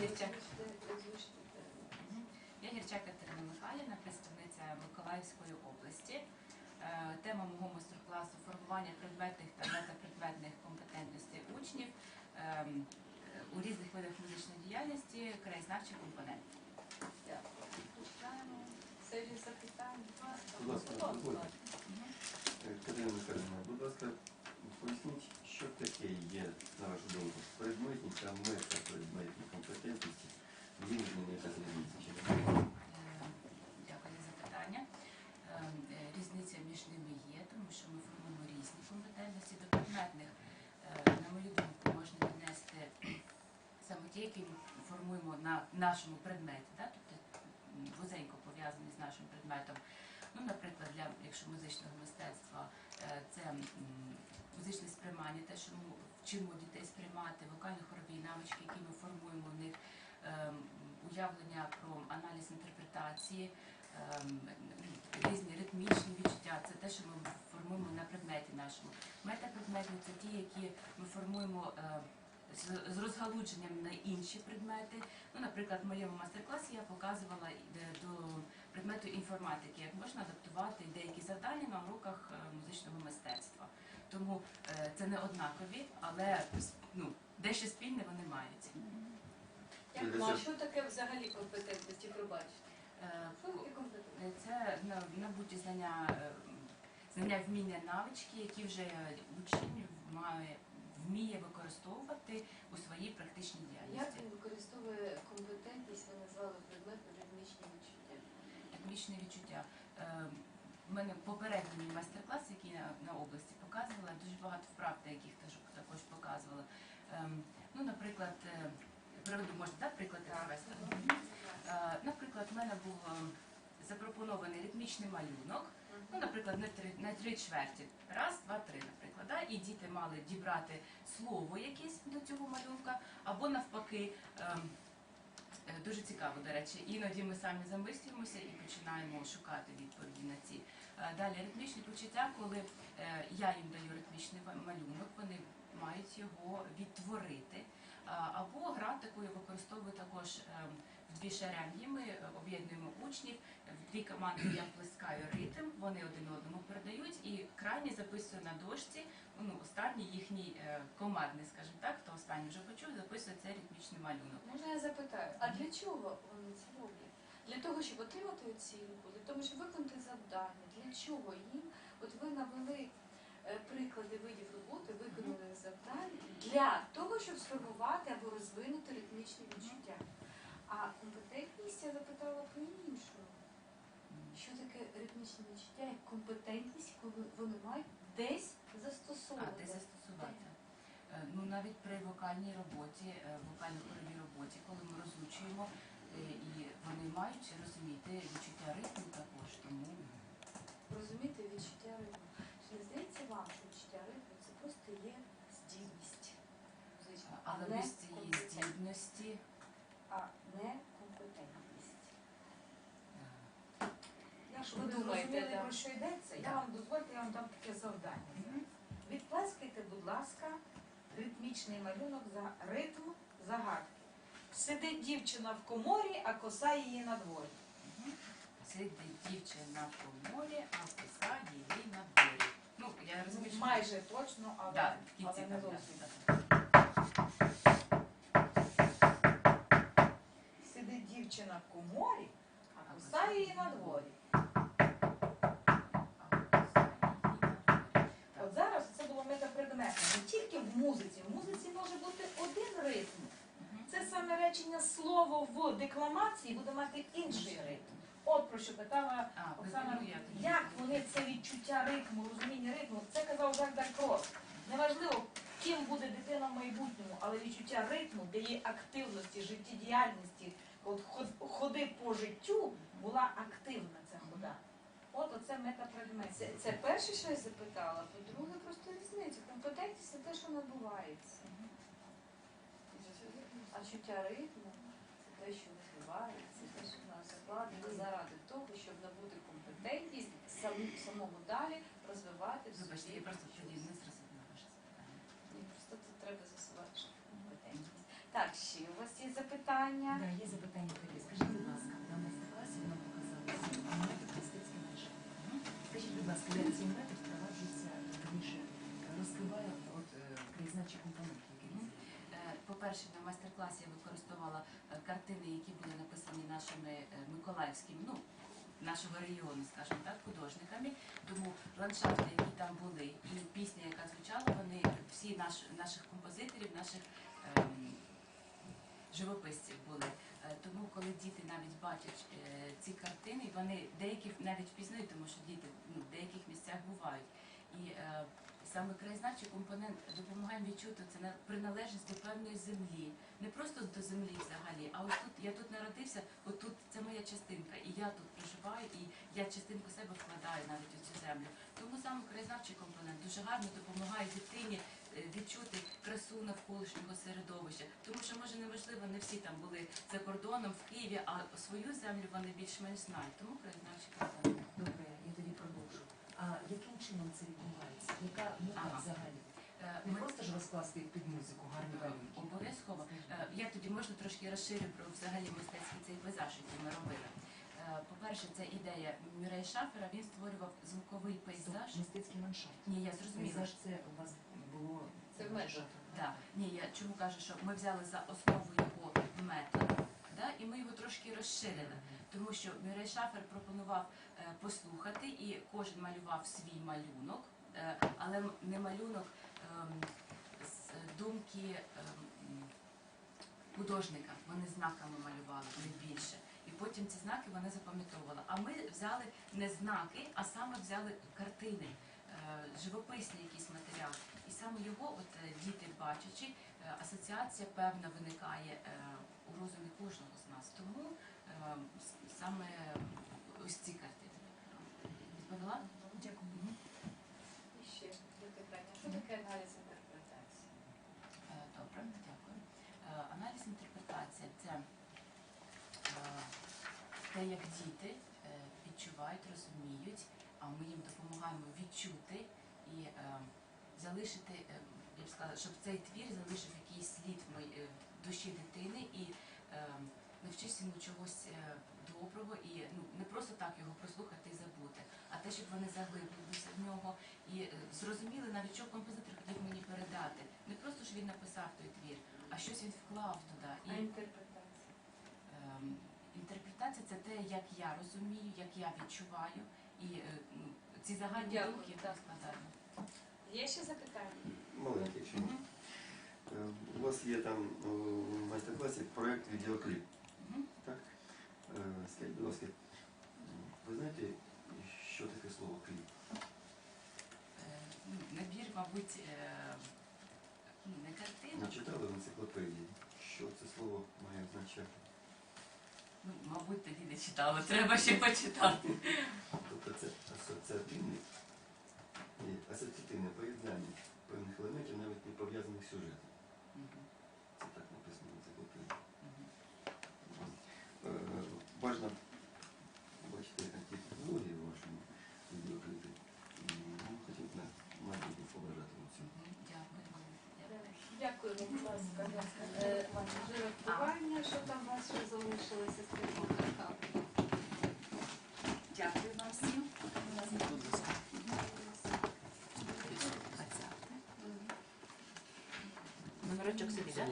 Гірчак. Я Гірчак Катерина Михайлівна, представниця Миколаївської області. Е, Тема мого майстер-класу формування предметних та метапредметних компетентностей учнів ем, у різних видах музичної діяльності, краєзнавчий компонент. Дякую. Починаємо. Це ж запитання. Будь ласка. Е, Катерина Михайлівна, будь ласка, поясніть, що таке є, на вашу думку, предметні та метапредметні компетентності, є між ними різниця чи немає? Е, Дякую за запитання. Ем, е, Різниця між ними є, тому що ми формуємо різні компетентності до предметних. Е, На мою думку, можна віднести саме ті, які ми формуємо на нашому предметі, тобто вузенько пов'язані з нашим предметом. Ну, наприклад, для якщо музичного мистецтва е, це музичне сприймання, те, що ми вчимо дітей сприймати, вокально-хорові навички, які ми формуємо в них, ем, уявлення про аналіз інтерпретації, ем, різні ритмічні відчуття. Це те, що ми формуємо на предметі нашому. Метапредметні це ті, які ми формуємо е, з- розгалудженням на інші предмети. Ну, наприклад, в моєму майстер-класі я показувала е, до предмету інформатики, як можна адаптувати деякі завдання на уроках е, музичного мистецтва. Тому е, це не однакові, але ну, дещо спільне вони мають. Як, ну, а що таке взагалі компетентності? Пробачте. Е, компетентність? Це набуті знання, знання вміння навички, які вже учень має вміє використовувати у своїй практичній діяльності. Як він використовує компетентність, ви назвали предмет ритмічні відчуття? Технічне відчуття. Е, У мене попередній майстер-клас, який на, на області показувала, дуже багато вправ, яких також показувала. Ем, Ну, наприклад, е, приведу, можна так, приклад привести? Е, Наприклад, в мене був е, запропонований ритмічний малюнок. Ну, наприклад, на три, на три чверті. Раз, два, три, наприклад. Да? І діти мали дібрати слово якесь до цього малюнка, або навпаки. ем, е, Дуже цікаво, до речі. Іноді ми самі замислюємося і починаємо шукати відповіді на ці. Е, Далі ритмічні почуття, коли е, я їм даю ритмічний малюнок, вони мають його відтворити. Або я використовую також ем, дві шеренги. Ми е, об'єднуємо учнів в дві команди я плескаю ритм, вони один одному передають, і крайній записує на дошці. Ну, останній їхній е, командний, скажімо так, хто останній вже почув, записує цей ритмічний малюнок. Можна я запитаю, а для чого вони це роблять? Для того, щоб отримати оцінку, для того, щоб виконати завдання, для чого їм? От ви навели е, приклади видів роботи, виконаних завдань для того, щоб сформувати або розвинути ритмічні відчуття. А компетентність я запитала про іншу. Що таке ритмічне відчуття як компетентність, коли вони мають десь А застосовувати? де застосувати? Е, Ну навіть при вокальній роботі, е, вокально-хоровій роботі, коли ми розучуємо, е, і вони мають розуміти відчуття ритму також, тому Розуміти відчуття ритму. Чи не здається вам, що відчуття ритму це просто є здібність але без цієї здібності А не компетентність. е, Ви думаєте, да. про що йдеться, я вам дозвольте, я вам дам таке завдання. Відплескайте, будь ласка, ритмічний малюнок за ритм загадки. Сидить дівчина в коморі, а коса її на дворі. Сидить дівчина в коморі, а коса її на дворі. Ну, я розумію, що Майже точно, але, да, але не зовсім. да. Сидить дівчина в коморі, а коса її на дворі. А коса її на дворі. От зараз це було метапредметно. Не тільки в музиці. В музиці може бути один ритм. Це саме речення слово в декламації буде мати інший ритм. От про що питала А, Оксана, як вони це відчуття ритму, розуміння ритму, це казав Жак Далькрос. Неважливо, ким буде дитина в майбутньому, але відчуття ритму, де є активності, життєдіяльності, от ходи по життю була активна ця хода. От оце метапредмет. Це, це перше, що я запитала. По-друге, просто різниця. Компетентність це те, що набувається. А чуття ритму це те, що відбувається, те, що в нас закладено заради того, щоб набути компетентність, сам, самому далі розвивати в Вибачте, я просто тоді не зрозуміла ваше запитання. Ні, просто тут треба засувати компетентність. Так, ще у вас є запитання? Да, є запитання таке. Скажіть, будь ласка, на майстер-класі ви нам показали метод мистецький менше. Скажіть, будь ласка, як цей метод впроваджується раніше, розкриває от е, краєзнавчі компоненти, які він Е, По-перше, на майстер-класі я використовувала е, картини, які були написані нашими е, миколаївськими, ну, нашого регіону, скажімо так, художниками. Тому ландшафти, які там були, і пісня, яка звучала, вони всі наш, наших композиторів, наших ем, живописців були. Е, Тому, коли діти навіть бачать е, ці картини, вони деякі навіть впізнають, тому що діти ну, в деяких місцях бувають. І е, саме краєзнавчий компонент допомагає відчути це на- приналежність до певної землі, не просто до землі взагалі, а ось тут я тут народився, от тут це моя частинка, і я тут проживаю, і я частинку себе вкладаю навіть у цю землю. Тому саме краєзнавчий компонент дуже гарно допомагає дитині е, відчути красу навколишнього середовища, тому що може неважливо, не всі там були за кордоном в Києві, а свою землю вони більш-менш знають. Тому краєзнавчий компонент. Добре, я тоді продовжу. А яким чином це відбувається? Яка мета Ага. взагалі? Е, Не просто ж розкласти під музику гарні Е. Обов'язково. Е, Я тоді можна трошки розширю про взагалі мистецький цей пейзаж, який ми робили. По-перше, це ідея Мюррея Шафера. Він створював звуковий пейзаж. Мистецький ландшафт. Ні, я зрозуміла. Пейзаж це у вас було Це в метод. Да. Ні, я чому кажу, що ми взяли за основу його метод, да, і ми його трошки розширили. Тому що Мюррей Шафер пропонував е, послухати, і кожен малював свій малюнок, е, але не малюнок ем, з думки ем, художника. Вони знаками малювали, не більше. І потім ці знаки вони запам'ятовували. А ми взяли не знаки, а саме взяли картини, е, живописні якісь матеріали. І саме його, от е, діти бачачи, е, асоціація певна виникає е, у розумі кожного з нас. Тому е, саме ось ці картини. Відповіла? Дякую. І ще запитання. Що таке аналіз інтерпретації? Е, Добре, дякую. Е, Аналіз інтерпретація це е, те, як діти відчувають, розуміють, а ми їм допомагаємо відчути і е, залишити, е, я б сказала, щоб цей твір залишив якийсь слід в мої- е, в душі дитини і е, навчився йому чогось е, доброго і ну, не просто так його прослухати і забути, а те, щоб вони заглибилися в нього і е, зрозуміли навіть, що композитор хотів мені передати. Не просто ж він написав той твір, а щось він вклав туди. А І інтерпретація? ем, інтерпретація це те, як я розумію, як я відчуваю, і е, ну, ці загальні Дякую, думки так. складаємо. Є ще запитання? Маленьке, якщо ні. Е, У вас є там е, в майстер-класі проєкт відеокліп. Так? Е, Скажіть, будь ласка, ви знаєте, що таке слово кліп? Е, ну, Набір, мабуть, е, ну, не Не картина, читали в енциклопедії? Що це слово має означати? ну, мабуть, тоді не читала, треба ще почитати. Тобто це асоціативне і асоціативне поєднання певних елементів, навіть не пов'язаних сюжетом. Це так написано в енциклопедії. мгм. Е, Важно бачити технології в вашому відеокліпі. І, Ну, хотів на майбутнє побажати вам цього. Дякую. Дякую. Будь ласка. Е, Жиротування, що там у вас ще залишилося з тим? Çok güzel.